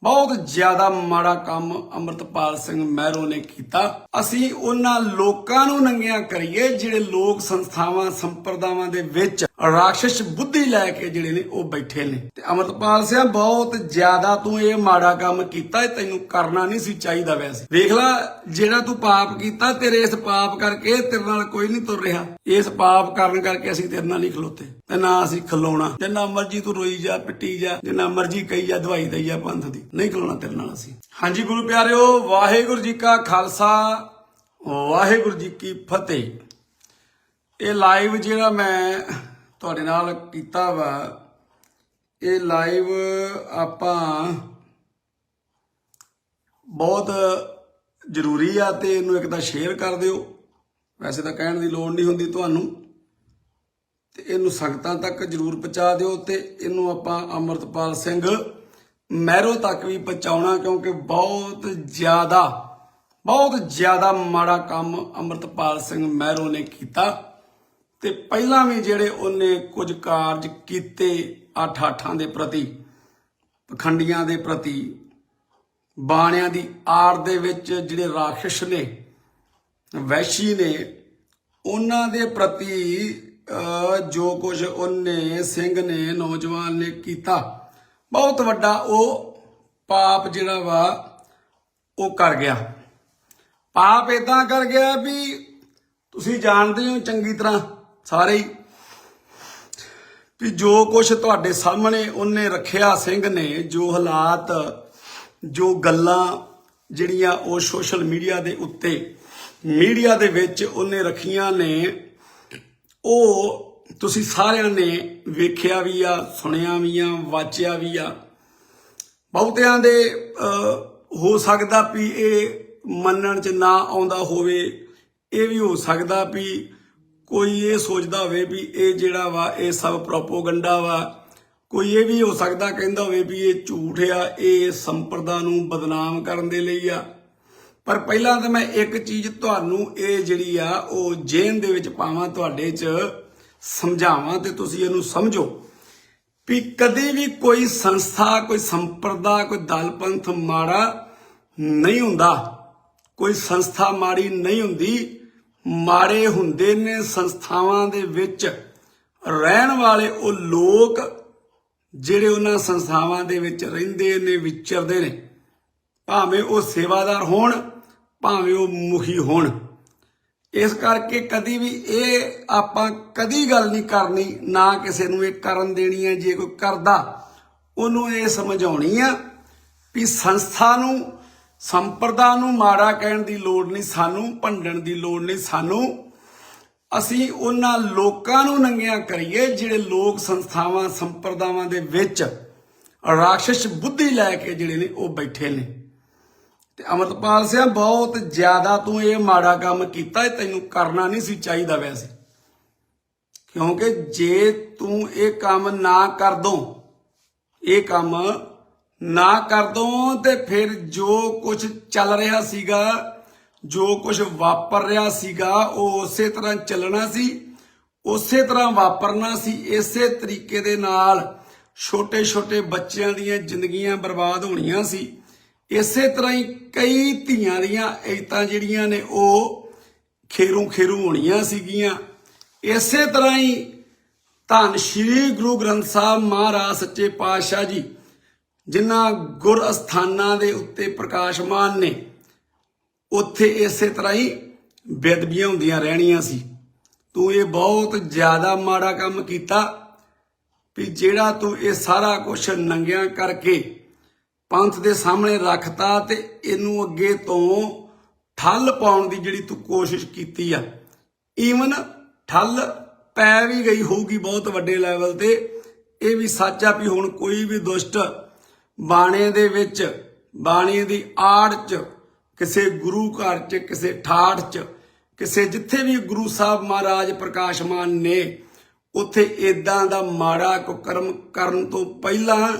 More ਬਹੁਤ ਜ਼ਿਆਦਾ ਮਾੜਾ ਕੰਮ ਅਮਰਤਪਾਲ ਸਿੰਘ ਮਹਿਰੋ ਨੇ ਕੀਤਾ। ਅਸੀਂ ਉਹਨਾਂ ਲੋਕਾਂ ਨੂੰ ਨੰਗਿਆ ਕਰੀਏ, ਜਿਹੜੇ ਲੋਕ ਸੰਸਥਾਵਾਂ, ਸੰਪਰਦਾਵਾਂ ਦੇ ਵਿੱਚ ਰਾਖਸ਼ ਬੁੱਧੀ ਲੈ ਕੇ ਜਿਹੜੇ ਨੇ ਉਹ ਬੈਠੇ ਨੇ। ਤੇ ਅਮਰਤਪਾਲ ਸਿੰਘ ਬਹੁਤ ਜ਼ਿਆਦਾ ਤੂੰ ਇਹ ਮਾੜਾ ਕੰਮ ਕੀਤਾ, ਇਹ ਤੈਨੂੰ ਕਰਨਾ ਨਹੀਂ ਸੀ ਚਾਹੀਦਾ ਵੈਸੇ। ਵੇਖ ਲੈ, ਜਿਹੜਾ ਤੂੰ ਪਾਪ ਕੀਤਾ, ਤੇਰੇ ਇਸ ਪਾਪ ਕਰਕੇ ਤੇਰੇ ਨਾਲ ਕੋਈ ਨਹੀਂ ਤੁਰ ਰਿਹਾ। ਇਸ ਪਾਪ ਕਰਨ ਕਰਕੇ ਅਸੀਂ ਤੇਰੇ ਨਾਲ ਨਹੀਂ ਖਲੋਤੇ। ਤੇ ਨਾ ਅਸੀਂ ਖਲੋਣਾ। ਜਿੰਨਾ ਮਰਜ਼ੀ ਤੂੰ ਰੋਈ ਜਾ, ਪਿੱਟੀ ਜਾ, ਜਿੰਨਾ ਮਰਜ਼ੀ ਕਹੀ ਜਾ, ਦਵਾਈ ਦਈ ਜਾ, ਪੰਥ ਦੀ। ਨਹੀਂ ਖਲੋਣਾ ਤੇਰੇ ਨਾਲ ਅਸੀਂ। ਹਾਂਜੀ ਗੁਰੂ ਪਿਆਰਿਓ, ਵਾਹਿਗੁਰੂ ਜੀ ਕਾ ਖਾਲਸਾ, ਵਾਹਿਗੁਰੂ ਜੀ ਕੀ ਫਤਿਹ। ਇਹ ਲਾਈਵ ਜਿਹੜਾ ਮੈਂ ਤੁਹਾਡੇ ਨਾਲ ਕੀਤਾ ਵਾ, ਇਹ ਲਾਈਵ ਆਪਾਂ ਬਹੁਤ ਜ਼ਰੂਰੀ ਆ ਤੇ ਇਹਨੂੰ ਇੱਕ ਤਾਂ ਸ਼ੇਅਰ ਕਰ ਦਿਓ। ਵੈਸੇ ਤਾਂ ਕਹਿਣ ਦੀ ਲੋੜ ਨਹੀਂ ਹੁੰਦੀ ਤੁਹਾਨੂੰ। ਤੇ ਇਹਨੂੰ ਸੰਗਤਾਂ ਤੱਕ ਜਰੂਰ ਪਹੁੰਚਾ ਦਿਓ ਤੇ ਇਹਨੂੰ ਆਪਾਂ ਅਮਰਤਪਾਲ ਸਿੰਘ ਮਹਿਰੋ ਤੱਕ ਵੀ ਪਹੁੰਚਾਉਣਾ, ਕਿਉਂਕਿ ਬਹੁਤ ਜ਼ਿਆਦਾ ਬਹੁਤ ਜ਼ਿਆਦਾ ਮਾੜਾ ਕੰਮ ਅਮਰਤਪਾਲ ਸਿੰਘ ਮਹਿਰੋ ਨੇ ਕੀਤਾ। ਤੇ ਪਹਿਲਾਂ ਵੀ ਜਿਹੜੇ ਉਹਨੇ ਕੁਝ ਕਾਰਜ ਕੀਤੇ ਅੱਠ ਅੱਠਾਂ ਦੇ ਪ੍ਰਤੀ, ਪਖੰਡੀਆਂ ਦੇ ਪ੍ਰਤੀ, ਬਾਣਿਆਂ ਦੀ ਆੜ ਦੇ ਵਿੱਚ ਜਿਹੜੇ ਰਾਖਸ਼ ਨੇ, ਵੈਸ਼ੀ ਨੇ, ਉਹਨਾਂ ਦੇ ਪ੍ਰਤੀ ਜੋ ਕੁਝ ਉਹਨੇ ਸਿੰਘ ਨੇ, ਨੌਜਵਾਨ ਨੇ ਕੀਤਾ। ਬਹੁਤ ਵੱਡਾ ਉਹ ਪਾਪ ਜਿਹੜਾ ਵਾ, ਉਹ ਕਰ ਗਿਆ। ਪਾਪ ਇਦਾਂ ਕਰ ਗਿਆ ਵੀ ਤੁਸੀਂ ਜਾਣਦੇ ਹੋ ਚੰਗੀ ਤਰ੍ਹਾਂ ਸਾਰੇ ਹੀ ਵੀ ਜੋ ਕੁਝ ਤੁਹਾਡੇ ਸਾਹਮਣੇ ਉਹਨੇ ਰੱਖਿਆ ਸਿੰਘ ਨੇ, ਜੋ ਹਾਲਾਤ, ਜੋ ਗੱਲਾਂ ਜਿਹੜੀਆਂ ਉਹ ਸੋਸ਼ਲ ਮੀਡੀਆ ਦੇ ਉੱਤੇ, ਮੀਡੀਆ ਦੇ ਵਿੱਚ ਉਹਨੇ ਰੱਖੀਆਂ ਨੇ, ਉਹ ਤੁਸੀਂ ਸਾਰਿਆਂ ਨੇ ਵੇਖਿਆ ਵੀ ਆ, ਸੁਣਿਆ ਵੀ ਆ, ਵਾਚਿਆ ਵੀ ਆ। ਬਹੁਤਿਆਂ ਦੇ ਹੋ ਸਕਦਾ ਵੀ ਇਹ ਮੰਨਣ ਚ ਨਾ ਆਉਂਦਾ ਹੋਵੇ, ਇਹ ਵੀ ਹੋ ਸਕਦਾ ਵੀ ਕੋਈ ਇਹ ਸੋਚਦਾ ਹੋਵੇ ਵੀ ਇਹ ਜਿਹੜਾ ਵਾ, ਇਹ ਸਭ ਪ੍ਰੋਪੋਗੰਡਾ ਵਾ, ਕੋਈ ਇਹ ਵੀ ਹੋ ਸਕਦਾ ਕਹਿੰਦਾ ਹੋਵੇ ਵੀ ਇਹ ਝੂਠ ਆ, ਇਹ ਸੰਪਰਦਾ ਨੂੰ ਬਦਨਾਮ ਕਰਨ ਦੇ ਲਈ ਆ। ਪਰ ਪਹਿਲਾਂ ਤਾਂ ਮੈਂ ਇੱਕ ਚੀਜ਼ ਤੁਹਾਨੂੰ ਇਹ ਜਿਹੜੀ ਆ, ਉਹ ਜੇਨ ਦੇ ਵਿੱਚ ਪਾਵਾਂ ਤੁਹਾਡੇ 'ਚ। ਸਮਝਾਵਾਂ ਤੇ ਤੁਸੀਂ ਇਹਨੂੰ ਸਮਝੋ ਵੀ ਕਦੇ ਵੀ ਕੋਈ ਸੰਸਥਾ, ਕੋਈ ਸੰਪਰਦਾ, ਕੋਈ ਦਲ ਪੰਥ ਮਾੜਾ ਨਹੀਂ ਹੁੰਦਾ। ਕੋਈ ਸੰਸਥਾ ਮਾੜੀ ਨਹੀਂ ਹੁੰਦੀ। ਮਾੜੇ ਹੁੰਦੇ ਨੇ ਸੰਸਥਾਵਾਂ ਦੇ ਵਿੱਚ। ਰਹਿਣ ਵਾਲੇ ਉਹ ਲੋਕ ਜਿਹੜੇ ਉਹਨਾਂ ਸੰਸਥਾਵਾਂ ਦੇ ਵਿੱਚ ਰਹਿੰਦੇ ਨੇ, ਵਿਚਰਦੇ ਨੇ। ਭਾਵੇਂ ਉਹ ਸੇਵਾਦਾਰ ਹੋਣ, ਭਾਵੇਂ ਉਹ ਮੁਖੀ ਹੋਣ। ਇਸ ਕਰਕੇ ਕਦੀ ਵੀ ਇਹ ਆਪਾਂ ਕਦੀ ਗੱਲ ਨਹੀਂ ਕਰਨੀ, ਨਾ ਕਿਸੇ ਨੂੰ ਇਹ ਕਰਨ ਦੇਣੀ ਹੈ, ਜੇ ਕੋਈ ਕਰਦਾ, ਉਹਨੂੰ ਇਹ ਸਮਝਾਉਣੀ ਆ ਵੀ ਸੰਸਥਾ ਨੂੰ, ਸੰਪਰਦਾ ਨੂੰ ਮਾੜਾ ਕਹਿਣ ਦੀ ਲੋੜ ਨਹੀਂ, ਸਾਨੂੰ ਭੰਡਣ ਦੀ ਲੋੜ ਨਹੀਂ, ਸਾਨੂੰ ਅਸੀਂ ਉਹਨਾਂ ਲੋਕਾਂ ਨੂੰ ਨੰਗਿਆਂ ਕਰੀਏ ਜਿਹੜੇ ਲੋਕ ਸੰਸਥਾਵਾਂ, ਸੰਪਰਦਾਵਾਂ ਦੇ ਵਿੱਚ ਰਾਖਸ਼ ਬੁੱਧੀ ਲੈ ਕੇ ਜਿਹੜੇ ਨੇ ਉਹ ਬੈਠੇ ਨੇ। ਤੇ ਅਮਰਤਪਾਲ ਸਿੰਘ ਬਹੁਤ ਜ਼ਿਆਦਾ ਤੂੰ ਇਹ ਮਾੜਾ ਕੰਮ ਕੀਤਾ ਇਹ ਤੈਨੂੰ ਕਰਨਾ ਨਹੀਂ ਸੀ, ਚਾਹੀਦਾ ਵੈਸੇ ਕਿਉਂਕਿ ਜੇ ਤੂੰ ਇਹ ਕੰਮ ਨਾ ਕਰ ਦੋ, ਇਹ ਕੰਮ ਨਾ ਕਰ ਦੋ, ਤੇ ਫਿਰ ਜੋ ਕੁਝ ਚੱਲ ਰਿਹਾ ਸੀਗਾ, ਜੋ ਕੁਝ ਵਾਪਰ ਰਿਹਾ ਸੀਗਾ, ਉਹ ਉਸੇ ਤਰ੍ਹਾਂ ਚੱਲਣਾ ਸੀ, ਉਸੇ ਤਰ੍ਹਾਂ ਵਾਪਰਨਾ ਸੀ, ਇਸੇ ਤਰੀਕੇ ਦੇ ਨਾਲ ਛੋਟੇ ਛੋਟੇ ਬੱਚਿਆਂ ਦੀਆਂ ਜ਼ਿੰਦਗੀਆਂ ਬਰਬਾਦ ਹੋਣੀਆਂ ਸੀ। ਇਸੇ ਤਰ੍ਹਾਂ ਹੀ ਕਈ ਧੀਆਂ ਦੀਆਂ ਇਤਾਂ ਜਿਹੜੀਆਂ ਨੇ ਉਹ ਖੇਰੂ ਖੇਰੂ ਹੋਣੀਆਂ ਸੀਗੀਆਂ। ਇਸੇ ਤਰ੍ਹਾਂ ਹੀ ਧੰਨ ਸ਼੍ਰੀ ਗੁਰੂ ਗ੍ਰੰਥ ਸਾਹਿਬ ਮਹਾਰਾਜ ਸੱਚੇ ਪਾਤਸ਼ਾਹ ਜੀ, ਜਿਨ੍ਹਾਂ ਗੁਰ ਅਸਥਾਨਾਂ ਦੇ ਉੱਤੇ ਪ੍ਰਕਾਸ਼ਮਾਨ ਨੇ, ਉੱਥੇ ਇਸੇ ਤਰ੍ਹਾਂ ਹੀ ਬੇਦਬੀਆਂ ਹੁੰਦੀਆਂ ਰਹਿਣੀਆਂ ਸੀ। ਤੂੰ ਇਹ ਬਹੁਤ ਜ਼ਿਆਦਾ ਮਾੜਾ ਕੰਮ ਕੀਤਾ ਵੀ ਜਿਹੜਾ ਤੂੰ ਇਹ ਸਾਰਾ ਕੁਝ ਨੰਗਿਆਂ ਕਰਕੇ ਪੰਥ ਦੇ ਸਾਹਮਣੇ ਰੱਖਤਾ ਤੇ ਇਹਨੂੰ ਅੱਗੇ ਤੋਂ ਠੱਲ ਪਾਉਣ ਦੀ ਜਿਹੜੀ ਤੂੰ ਕੋਸ਼ਿਸ਼ ਕੀਤੀ ਆ। ਈਵਨ ਠੱਲ ਪੈ ਵੀ ਗਈ ਹੋਊਗੀ ਬਹੁਤ ਵੱਡੇ ਲੈਵਲ ਤੇ। ਇਹ ਵੀ ਸੱਚ ਆ ਵੀ ਹੁਣ ਕੋਈ ਵੀ ਦੁਸ਼ਟ ਬਾਣੇ ਦੇ ਵਿੱਚ, ਬਾਣੀ ਦੀ ਆੜ ਚ, ਕਿਸੇ ਗੁਰੂ ਘਰ ਚ, ਕਿਸੇ ਠਾਠ ਚ, ਕਿਸੇ ਜਿੱਥੇ ਵੀ ਗੁਰੂ ਸਾਹਿਬ ਮਹਾਰਾਜ ਪ੍ਰਕਾਸ਼ਮਾਨ ਨੇ, ਉੱਥੇ ਇਦਾਂ ਦਾ ਮਾੜਾ ਕੁਕਰਮ ਕਰਨ ਤੋਂ ਪਹਿਲਾਂ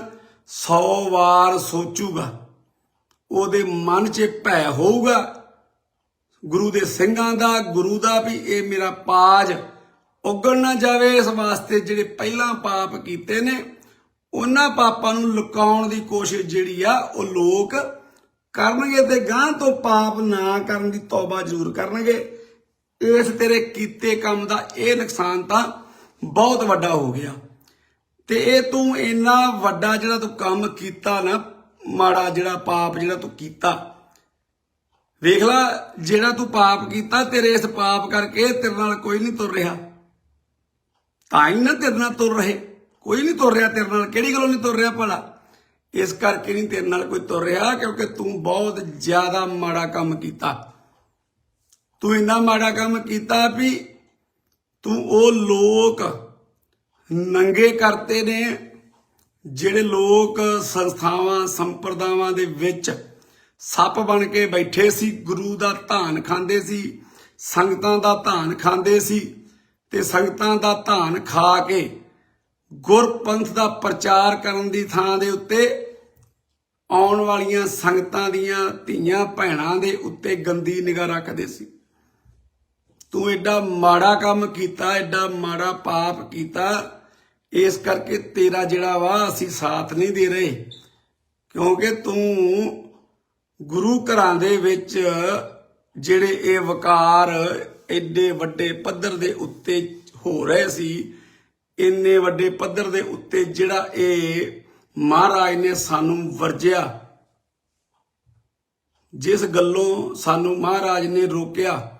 100 ਵਾਰ ਸੋਚੂਗਾ, ਉਹਦੇ ਮਨ 'ਚ ਭੈ ਹੋਊਗਾ, ਗੁਰੂ ਦੇ ਸਿੰਘਾਂ ਦਾ, ਗੁਰੂ ਦਾ ਵੀ ਇਹ ਮੇਰਾ ਪਾਜ ਉਗਣ ਨਾ ਜਾਵੇ ਇਸ ਵਾਸਤੇ ਜਿਹੜੇ ਪਹਿਲਾਂ ਪਾਪ ਕੀਤੇ ਨੇ, ਉਹਨਾਂ ਪਾਪਾਂ ਨੂੰ ਲੁਕਾਉਣ ਦੀ ਕੋਸ਼ਿਸ਼ ਜਿਹੜੀ ਆ, ਉਹ ਲੋਕ ਕਰਨਗੇ ਤੇ ਗਾਂ ਤੋਂ ਪਾਪ ਨਾ ਕਰਨ ਦੀ ਤੌਬਾ ਜ਼ਰੂਰ ਕਰਨਗੇ। ਇਸ ਤੇਰੇ ਕੀਤੇ ਕੰਮ ਦਾ ਇਹ ਨੁਕਸਾਨ ਤਾਂ ਬਹੁਤ ਵੱਡਾ ਹੋ ਗਿਆ। ਤੇ ਇਹ ਤੂੰ ਇੰਨਾ ਵੱਡਾ ਜਿਹੜਾ ਤੂੰ ਕੰਮ ਕੀਤਾ ਨਾ, ਮਾੜਾ ਜਿਹੜਾ ਪਾਪ ਜਿਹੜਾ ਤੂੰ ਕੀਤਾ। ਵੇਖ ਲੈ, ਜਿਹੜਾ ਤੂੰ ਪਾਪ ਕੀਤਾ, ਤੇਰੇ ਇਸ ਪਾਪ ਕਰਕੇ ਤੇਰੇ ਨਾਲ ਕੋਈ ਨਹੀਂ ਤੁਰ ਰਿਹਾ। ਤਾਂ ਹੀ ਨਾ ਤੇਰੇ ਨਾਲ ਤੁਰ ਰਹੇ। ਕੋਈ ਨਹੀਂ ਤੁਰ ਰਿਹਾ ਤੇਰੇ ਨਾਲ, ਕਿਹੜੀ ਗੱਲੋਂ ਨਹੀਂ ਤੁਰ ਰਿਹਾ ਭਲਾ? ਇਸ ਕਰਕੇ ਨਹੀਂ ਤੇਰੇ ਨਾਲ ਕੋਈ ਤੁਰ ਰਿਹਾ, ਕਿਉਂਕਿ ਤੂੰ ਬਹੁਤ ਜ਼ਿਆਦਾ ਮਾੜਾ ਕੰਮ ਕੀਤਾ। ਤੂੰ ਇੰਨਾ ਮਾੜਾ ਕੰਮ ਕੀਤਾ ਵੀ ਤੂੰ ਉਹ ਲੋਕ ਨੰਗੇ ਕਰਤੇ ਨੇ, ਜਿਹੜੇ ਲੋਕ ਸੰਸਥਾਵਾਂ, ਸੰਪਰਦਾਵਾਂ ਦੇ ਵਿੱਚ ਸੱਪ ਬਣ ਕੇ ਬੈਠੇ ਸੀ, ਗੁਰੂ ਦਾ ਧਾਨ ਖਾਂਦੇ ਸੀ, ਸੰਗਤਾਂ ਦਾ ਧਾਨ ਖਾਂਦੇ ਸੀ ਤੇ ਸੰਗਤਾਂ ਦਾ ਧਾਨ ਖਾ ਕੇ ਗੁਰਪੰਥ ਦਾ ਪ੍ਰਚਾਰ ਕਰਨ ਦੀ ਥਾਂ ਦੇ ਉੱਤੇ ਆਉਣ ਵਾਲੀਆਂ ਸੰਗਤਾਂ ਦੀਆਂ ਧੀਆਂ ਭੈਣਾਂ ਦੇ ਉੱਤੇ ਗੰਦੀ ਨਿਗਾਹ ਰੱਖਦੇ ਸੀ। ਤੂੰ ਐਡਾ ਮਾੜਾ ਕੰਮ ਕੀਤਾ, ਐਡਾ ਮਾੜਾ ਪਾਪ ਕੀਤਾ ਇਸ ਕਰਕੇ ਤੇਰਾ ਜਿਹੜਾ ਵਾ, ਅਸੀਂ ਸਾਥ ਨਹੀਂ ਦੇ ਰਹੇ। ਕਿਉਂਕਿ ਤੂੰ ਗੁਰੂ ਘਰਾਂ ਦੇ ਵਿੱਚ ਜਿਹੜੇ ਇਹ ਵਕਾਰ ਐਡੇ ਵੱਡੇ ਪੱਧਰ ਦੇ ਉੱਤੇ ਹੋ ਰਹੇ ਸੀ, ਇੰਨੇ ਵੱਡੇ ਪੱਧਰ ਦੇ ਉੱਤੇ ਜਿਹੜਾ ਇਹ ਮਹਾਰਾਜ ਨੇ ਸਾਨੂੰ ਵਰਜਿਆ, ਜਿਸ ਗੱਲੋਂ ਸਾਨੂੰ ਮਹਾਰਾਜ ਨੇ ਰੋਕਿਆ,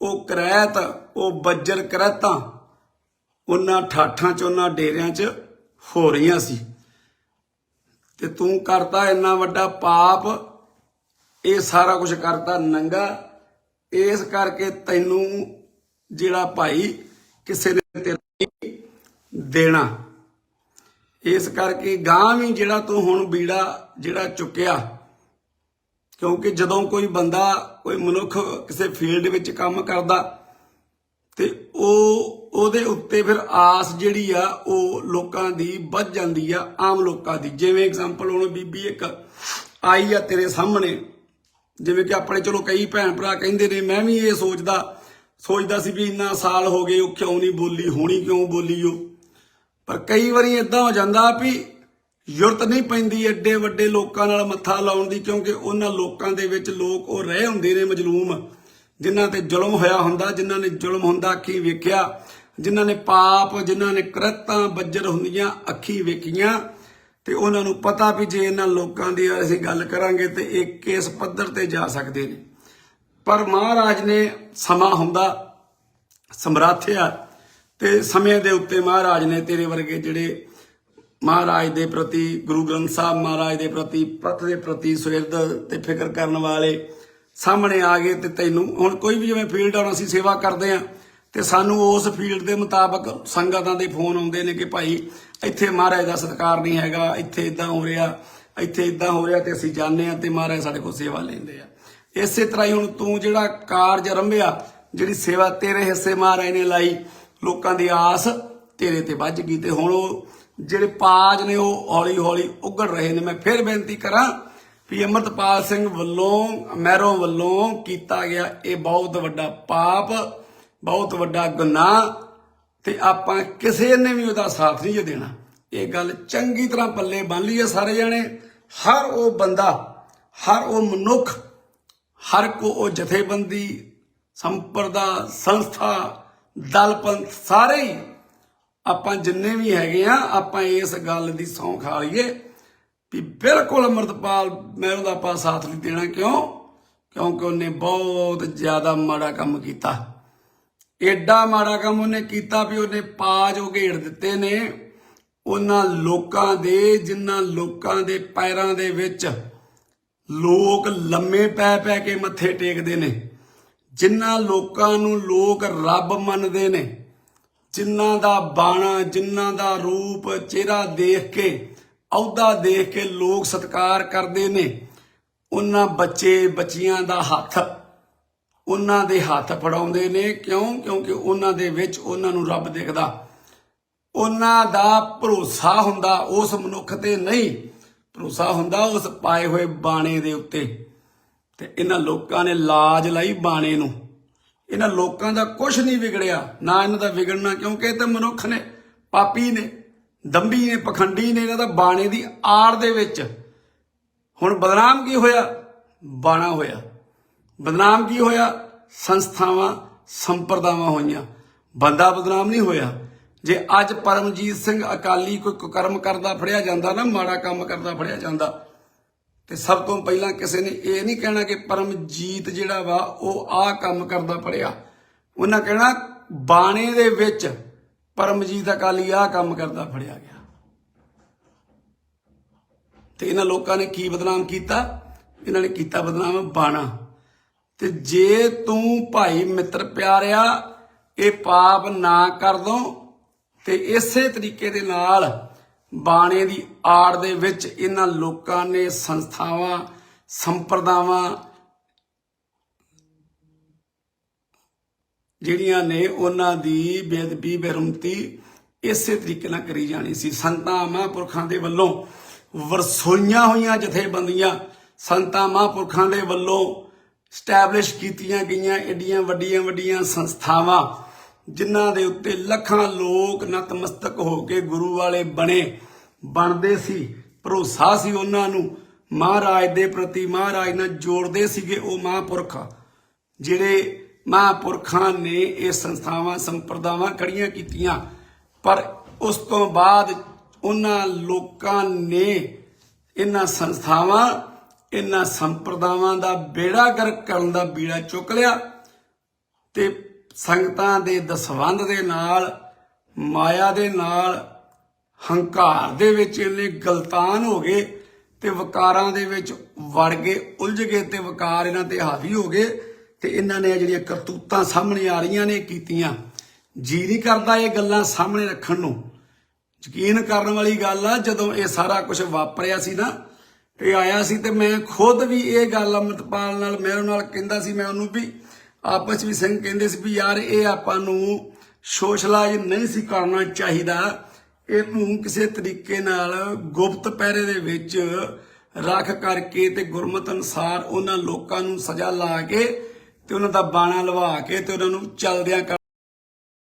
ਉਹ ਕਰੈਤ, ਉਹ ਬੱਜਰ ਕਰੈਤਾਂ ਉਹਨਾਂ ਠਾਠਾਂ ਚ, ਉਹਨਾਂ ਡੇਰਿਆਂ ਚ ਹੋ ਰਹੀਆਂ ਸੀ। ਤੇ ਤੂੰ ਕਰਤਾ ਇੰਨਾ ਵੱਡਾ ਪਾਪ, ਇਹ ਸਾਰਾ ਕੁਝ ਕਰਤਾ ਨੰਗਾ। ਇਸ ਕਰਕੇ ਤੈਨੂੰ ਜਿਹੜਾ ਭਾਈ ਕਿਸੇ ਨੇ ਤੇਰਾ ਦੇਣਾ। ਇਸ ਕਰਕੇ ਗਾਂ ਵੀ ਜਿਹੜਾ ਤੂੰ ਹੁਣ ਬੀੜਾ ਜਿਹੜਾ ਚੁੱਕਿਆ, ਕਿਉਂਕਿ ਜਦੋਂ ਕੋਈ ਬੰਦਾ, ਕੋਈ ਮਨੁੱਖ ਕਿਸੇ ਫੀਲਡ ਵਿੱਚ ਕੰਮ ਕਰਦਾ, ਤੇ ਉਹ ਉਹਦੇ ਉੱਤੇ ਫਿਰ ਆਸ ਜਿਹੜੀ ਆ, ਉਹ ਲੋਕਾਂ ਦੀ ਵੱਧ ਜਾਂਦੀ ਆ, ਆਮ ਲੋਕਾਂ ਦੀ। ਜਿਵੇਂ ਐਗਜ਼ਾਮਪਲ ਹੁਣ ਬੀਬੀ ਇੱਕ ਆਈ ਆ ਤੇਰੇ ਸਾਹਮਣੇ। ਜਿਵੇਂ ਕਿ ਆਪਣੇ ਚਲੋ ਕਈ ਭੈਣ ਭਰਾ ਕਹਿੰਦੇ ਨੇ, ਮੈਂ ਵੀ ਇਹ ਸੋਚਦਾ ਸੋਚਦਾ ਸੀ ਵੀ ਇੰਨਾ ਸਾਲ ਹੋ ਗਏ, ਉਹ ਕਿਉਂ ਨਹੀਂ ਬੋਲੀ, ਹੋਣੀ ਕਿਉਂ ਬੋਲੀ ਉਹ ਪਰ ਕਈ ਵਾਰੀ ਇਦਾਂ ਹੋ ਜਾਂਦਾ ਵੀ ਜ਼ਰੂਰਤ ਨਹੀਂ ਪੈਂਦੀ ਐਡੇ ਵੱਡੇ ਲੋਕਾਂ ਨਾਲ ਮੱਥਾ ਲਾਉਣ ਦੀ, ਕਿਉਂਕਿ ਉਹਨਾਂ ਲੋਕਾਂ ਦੇ ਵਿੱਚ ਲੋਕ ਉਹ ਰਹੇ ਹੁੰਦੇ ਨੇ ਮਜਲੂਮ। ਜਿਨ੍ਹਾਂ ਤੇ ਜ਼ੁਲਮ ਹੋਇਆ ਹੁੰਦਾ, ਜਿਨ੍ਹਾਂ ਨੇ ਜ਼ੁਲਮ ਹੁੰਦਾ, ਅੱਖੀ ਵੇਖਿਆ, ਜਿਨ੍ਹਾਂ ਨੇ ਪਾਪ, ਜਿਨ੍ਹਾਂ ਨੇ ਕਰਤਾਂ ਬੱਜਰ ਹੁੰਦੀਆਂ, ਅੱਖੀ ਵੇਖੀਆਂ, ਤੇ ਉਹਨਾਂ ਨੂੰ ਪਤਾ ਵੀ ਜੇ ਇਹਨਾਂ ਲੋਕਾਂ ਦੀ ਅਸੀਂ ਗੱਲ ਕਰਾਂਗੇ ਤੇ ਇਹ ਕਿਸ ਪੱਧਰ ਤੇ ਜਾ ਸਕਦੇ ਨੇ। ਪਰ ਮਹਾਰਾਜ ਨੇ ਸਮਾਂ ਹੁੰਦਾ ਸਮਰੱਥ ਤੇ ਸਮੇਂ ਦੇ ਉੱਤੇ ਮਹਾਰਾਜ ਨੇ ਤੇਰੇ ਵਰਗੇ ਜਿਹੜੇ ਮਹਾਰਾਜ ਦੇ ਪ੍ਰਤੀ, ਗੁਰੂ ਗ੍ਰੰਥ ਸਾਹਿਬ ਮਹਾਰਾਜ ਦੇ ਪ੍ਰਤੀ ਪੱਤ ਦੇ ਪ੍ਰਤੀ ਸੁਹਿਰਦ ਤੇ ਫਿਕਰ ਕਰਨ ਵਾਲੇ ਸਾਹਮਣੇ ਆ ਗਏ ਤੇ ਤੈਨੂੰ। ਹੁਣ ਕੋਈ ਵੀ ਜਿਵੇਂ ਫੀਲਡ ਆਉਣ ਅਸੀਂ ਸੇਵਾ ਕਰਦੇ ਆ ਤੇ ਸਾਨੂੰ ਉਸ ਫੀਲਡ ਦੇ ਮੁਤਾਬਕ ਸੰਗਤਾਂ ਦੇ ਫੋਨ ਆਉਂਦੇ ਨੇ ਕਿ ਭਾਈ ਇੱਥੇ ਮਹਾਰਾਜ ਦਾ ਸਤਿਕਾਰ ਨਹੀਂ ਹੈਗਾ, ਇੱਥੇ ਇਦਾਂ ਹੋ ਰਿਹਾ, ਇੱਥੇ ਇਦਾਂ ਹੋ ਰਿਹਾ ਤੇ ਅਸੀਂ ਜਾਂਦੇ ਆ ਤੇ ਮਹਾਰਾਜ ਸਾਡੇ ਕੋਲ ਸੇਵਾ ਲੈਂਦੇ ਆ। ਇਸੇ ਤਰ੍ਹਾਂ ਹੀ ਹੁਣ ਤੂੰ ਜਿਹੜਾ ਕਾਰਜ ਰੰਭਿਆ ਜਿਹੜੀ ਸੇਵਾ ਤੇਰੇ ਹਿੱਸੇ ਮਹਾਰਾਜ ਨੇ ਲਾਈ, ਲੋਕਾਂ ਦੀ ਆਸ ਤੇਰੇ ਤੇ ਵੱਜ ਗਈ ਤੇ ਹੁਣ ਉਹ ਜਿਹੜੇ ਪਾਜ ਨੇ ਉਹ ਹੌਲੀ ਹੌਲੀ ਉਗੜ ਰਹੇ ਨੇ। ਮੈਂ ਫਿਰ ਬੇਨਤੀ ਕਰਾਂ ਵੀ ਅਮਰਤਪਾਲ ਸਿੰਘ ਵੱਲੋਂ ਮੈਰੋਂ ਵੱਲੋਂ ਕੀਤਾ ਗਿਆ ਇਹ ਬਹੁਤ ਵੱਡਾ ਪਾਪ, ਬਹੁਤ ਵੱਡਾ ਗੁਨਾਹ ਤੇ ਆਪਾਂ ਕਿਸੇ ਨੇ ਵੀ ਉਹਦਾ ਸਾਥ ਨਹੀਂ ਜੇ ਦੇਣਾ। ਇਹ ਗੱਲ ਚੰਗੀ ਤਰ੍ਹਾਂ ਪੱਲੇ ਬੰਨ ਲਈਏ ਸਾਰੇ ਜਣੇ। ਹਰ ਉਹ ਬੰਦਾ, ਹਰ ਉਹ ਮਨੁੱਖ, ਹਰ ਕੋ ਉਹ ਜਥੇਬੰਦੀ, ਸੰਪਰਦਾ, ਸੰਸਥਾ, ਦਲਪੰਥ ਸਾਰੇ ਹੀ ਆਪਾਂ ਜਿੰਨੇ ਵੀ ਹੈਗੇ ਆ, ਆਪਾਂ ਇਸ ਗੱਲ ਦੀ ਸੌਂ ਖਾ ਲਈਏ ਵੀ ਬਿਲਕੁਲ ਅਮਰਤਪਾਲ, ਮੈਂ ਉਹਦਾ ਆਪਾਂ ਸਾਥ ਨਹੀਂ ਦੇਣਾ। ਕਿਉਂ? ਕਿਉਂਕਿ ਉਹਨੇ ਬਹੁਤ ਜ਼ਿਆਦਾ ਮਾੜਾ ਕੰਮ ਕੀਤਾ। ਐਡਾ ਮਾੜਾ ਕੰਮ ਉਹਨੇ ਕੀਤਾ ਵੀ ਉਹਨੇ ਪਾਜ ਉਘੇੜ ਦਿੱਤੇ ਨੇ। ਉਹਨਾਂ ਲੋਕਾਂ ਦੇ ਜਿਨ੍ਹਾਂ ਲੋਕਾਂ ਦੇ ਪੈਰਾਂ ਦੇ ਵਿੱਚ ਲੋਕ ਲੰਮੇ ਪੈ ਪੈ ਕੇ ਮੱਥੇ ਟੇਕਦੇ ਨੇ। ਜਿਨ੍ਹਾਂ ਲੋਕਾਂ ਨੂੰ ਲੋਕ ਰੱਬ ਮੰਨਦੇ ਨੇ। ਜਿਨ੍ਹਾਂ ਦਾ ਬਾਣਾ ਜਿਨ੍ਹਾਂ ਦਾ ਰੂਪ ਚਿਹਰਾ ਦੇਖ ਕੇ ਅਹੁਦਾ ਦੇਖ ਕੇ ਲੋਕ ਸਤਿਕਾਰ ਕਰਦੇ ਨੇ। ਉਹਨਾਂ ਬੱਚੇ ਬੱਚੀਆਂ ਦਾ ਹੱਥ, ਉਹਨਾਂ ਦੇ ਹੱਥ ਫੜਾਉਂਦੇ ਨੇ। ਕਿਉਂ? ਕਿਉਂਕਿ ਉਹਨਾਂ ਦੇ ਵਿੱਚ ਉਹਨਾਂ ਨੂੰ ਰੱਬ ਦੇਖਦਾ। ਉਹਨਾਂ ਦਾ ਭਰੋਸਾ ਹੁੰਦਾ ਉਸ ਮਨੁੱਖ ਤੇ ਨਹੀਂ। ਭਰੋਸਾ ਹੁੰਦਾ ਉਸ ਪਾਏ ਹੋਏ ਬਾਣੇ ਦੇ ਉੱਤੇ। ਤੇ ਇਹਨਾਂ ਲੋਕਾਂ ਨੇ ਲਾਜ ਲਈ ਬਾਣੇ ਨੂੰ। ਇਹਨਾਂ ਲੋਕਾਂ ਦਾ ਕੁਝ ਨਹੀਂ ਵਿਗੜਿਆ। ਨਾ ਇਹਨਾਂ ਦਾ ਵਿਗੜਨਾ ਕਿਉਂਕਿ ਇਹ ਤਾਂ ਮਨੁੱਖ ਨੇ, ਪਾਪੀ ਨੇ। ਦੰਬੀ ਨੇ ਪਖੰਡੀ ਨੇ ਇਹਨਾਂ ਦਾ ਬਾਣੇ ਦੀ ਆੜ ਦੇ ਵਿੱਚ। ਹੁਣ ਬਦਨਾਮ ਕੀ ਹੋਇਆ? ਬਾਣਾ ਹੋਇਆ। ਬਦਨਾਮ ਕੀ ਹੋਇਆ? ਸੰਸਥਾਵਾਂ, ਸੰਪਰਦਾਵਾਂ ਹੋਈਆਂ। ਬੰਦਾ ਬਦਨਾਮ ਨਹੀਂ ਹੋਇਆ। ਜੇ ਅੱਜ ਪਰਮਜੀਤ ਸਿੰਘ ਅਕਾਲੀ ਕੋਈ ਕੁਕਰਮ ਕਰਦਾ ਫੜਿਆ ਜਾਂਦਾ ਨਾ, ਮਾੜਾ ਕੰਮ ਕਰਦਾ ਫੜਿਆ ਜਾਂਦਾ, ਤੇ ਸਭ ਤੋਂ ਪਹਿਲਾਂ ਕਿਸੇ ਨੇ ਇਹ ਨਹੀਂ ਕਹਿਣਾ ਕਿ ਪਰਮਜੀਤ ਜਿਹੜਾ ਵਾ, ਉਹ ਆਹ ਕੰਮ ਕਰਦਾ ਫੜਿਆ। ਉਹਨਾਂ ਕਹਿਣਾ, ਬਾਣੇ ਦੇ ਵਿੱਚ ਪਰਮਜੀਤ ਅਕਾਲੀ ਆਹ ਕੰਮ ਕਰਦਾ, ਫੜਿਆ ਗਿਆ। ਤੇ ਇਹਨਾਂ ਲੋਕਾਂ ਨੇ ਕੀ ਬਦਨਾਮ ਕੀਤਾ? ਇਹਨਾਂ ਨੇ ਕੀਤਾ ਬਦਨਾਮ ਬਾਣਾ। ਤੇ ਜੇ ਤੂੰ ਭਾਈ ਮਿੱਤਰ ਪਿਆਰਿਆ, ਇਹ ਪਾਪ ਨਾ ਕਰ ਦੋ ਤੇ ਇਸੇ ਤਰੀਕੇ ਦੇ ਨਾਲ ਬਾਣੇ ਦੀ ਆੜ ਦੇ ਵਿੱਚ ਇਹਨਾਂ ਲੋਕਾਂ ਨੇ ਸੰਸਥਾਵਾਂ, ਸੰਪਰਦਾਵਾਂ ਜਿਹੜੀਆਂ ਨੇ ਉਹਨਾਂ ਦੀ ਬੇਦਬੀ ਬੇਰੁਮਤੀ ਇਸੇ ਤਰੀਕੇ ਨਾਲ ਕਰੀ ਜਾਣੀ ਸੀ। ਸੰਤਾਂ ਮਹਾਂਪੁਰਖਾਂ ਦੇ ਵੱਲੋਂ ਵਰਸੋਈਆਂ ਹੋਈਆਂ ਜਥੇਬੰਦੀਆਂ ਸੰਤਾਂ ਮਹਾਂਪੁਰਖਾਂ ਦੇ ਵੱਲੋਂ ਸਟੈਬਲਿਸ਼ ਕੀਤੀਆਂ ਗਈਆਂ ਏਡੀਆਂ ਵੱਡੀਆਂ ਵੱਡੀਆਂ ਸੰਸਥਾਵਾਂ, ਜਿਨ੍ਹਾਂ ਦੇ ਉੱਤੇ ਲੱਖਾਂ ਲੋਕ ਨਤਮਸਤਕ ਹੋ ਕੇ ਗੁਰੂ ਵਾਲੇ ਬਣੇ, ਬਣਦੇ ਸੀ, ਭਰੋਸਾ ਸੀ ਉਹਨਾਂ ਨੂੰ। ਮਹਾਰਾਜ ਦੇ ਪ੍ਰਤੀ ਮਹਾਰਾਜ ਨਾਲ ਜੋੜਦੇ ਸੀਗੇ ਉਹ ਮਹਾਂਪੁਰਖ, ਜਿਹੜੇ ਮਹਾਂਪੁਰਖਾਂ ਨੇ ਇਹ ਸੰਸਥਾਵਾਂ, ਸੰਪਰਦਾਵਾਂ ਖੜੀਆਂ ਕੀਤੀਆਂ। ਪਰ ਉਸ ਤੋਂ ਬਾਅਦ ਉਹਨਾਂ ਲੋਕਾਂ ਨੇ ਇਹਨਾਂ ਸੰਸਥਾਵਾਂ, ਇਹਨਾਂ ਸੰਪਰਦਾਵਾਂ ਦਾ ਬੇੜਾ ਗਰਕ ਕਰਨ ਦਾ ਬੀੜਾ ਚੁੱਕ ਲਿਆ ਤੇ ਸੰਗਤਾਂ ਦੇ ਦਸਵੰਦ ਦੇ ਨਾਲ, ਮਾਇਆ ਦੇ ਨਾਲ, ਹੰਕਾਰ ਦੇ ਵਿੱਚ ਇਹਨੇ ਗਲਤਾਨ ਹੋ ਗਏ ਤੇ ਵਕਾਰਾਂ ਦੇ ਵਿੱਚ ਵੜ ਗਏ, ਉਲਝ ਗਏ ਤੇ ਵਕਾਰ ਇਹਨਾਂ ਤੇ ਹਾਵੀ ਹੋ ਗਏ। ਤੇ ਇਹਨਾਂ ਨੇ ਜਿਹੜੀਆਂ ਕਰਤੂਤਾਂ ਸਾਹਮਣੇ ਆ ਰਹੀਆਂ ਨੇ ਕੀਤੀਆਂ, ਜੀ ਨਹੀਂ ਕਰਦਾ ਇਹ ਗੱਲਾਂ ਸਾਹਮਣੇ ਰੱਖਣ ਨੂੰ। ਯਕੀਨ ਕਰਨ ਵਾਲੀ ਗੱਲ ਆ, ਜਦੋਂ ਇਹ ਸਾਰਾ ਕੁਝ ਵਾਪਰਿਆ ਸੀ ਨਾ, ਤੇ ਆਇਆ ਸੀ ਤੇ ਮੈਂ ਖੁਦ ਵੀ ਇਹ ਗੱਲ ਅਮਰਤਪਾਲ ਨਾਲ, ਮੇਰੇ ਨਾਲ ਕਹਿੰਦਾ ਸੀ, ਮੈਂ ਉਹਨੂੰ ਵੀ, ਆਪਸ ਵਿੱਚ ਸਿੰਘ ਕਹਿੰਦੇ ਸੀ ਵੀ ਯਾਰ ਇਹ ਆਪਾਂ ਨੂੰ ਸੋਸ਼ਲਾਈਜ਼ ਨਹੀਂ ਸੀ ਕਰਨਾ ਚਾਹੀਦਾ। ਇਹਨੂੰ ਕਿਸੇ ਤਰੀਕੇ ਨਾਲ ਗੁਪਤ ਪਹਿਰੇ ਦੇ ਵਿੱਚ ਰੱਖ ਕਰਕੇ ਤੇ ਗੁਰਮਤ ਅਨਸਾਰ ਉਹਨਾਂ ਲੋਕਾਂ ਨੂੰ ਸਜ਼ਾ ਲਾ ਕੇ ਤੇ ਉਹਨਾਂ ਦਾ ਬਾਣਾ ਲਵਾ ਕੇ ਤੇ ਉਹਨਾਂ ਨੂੰ ਚਲਦਿਆਂ ਕਰ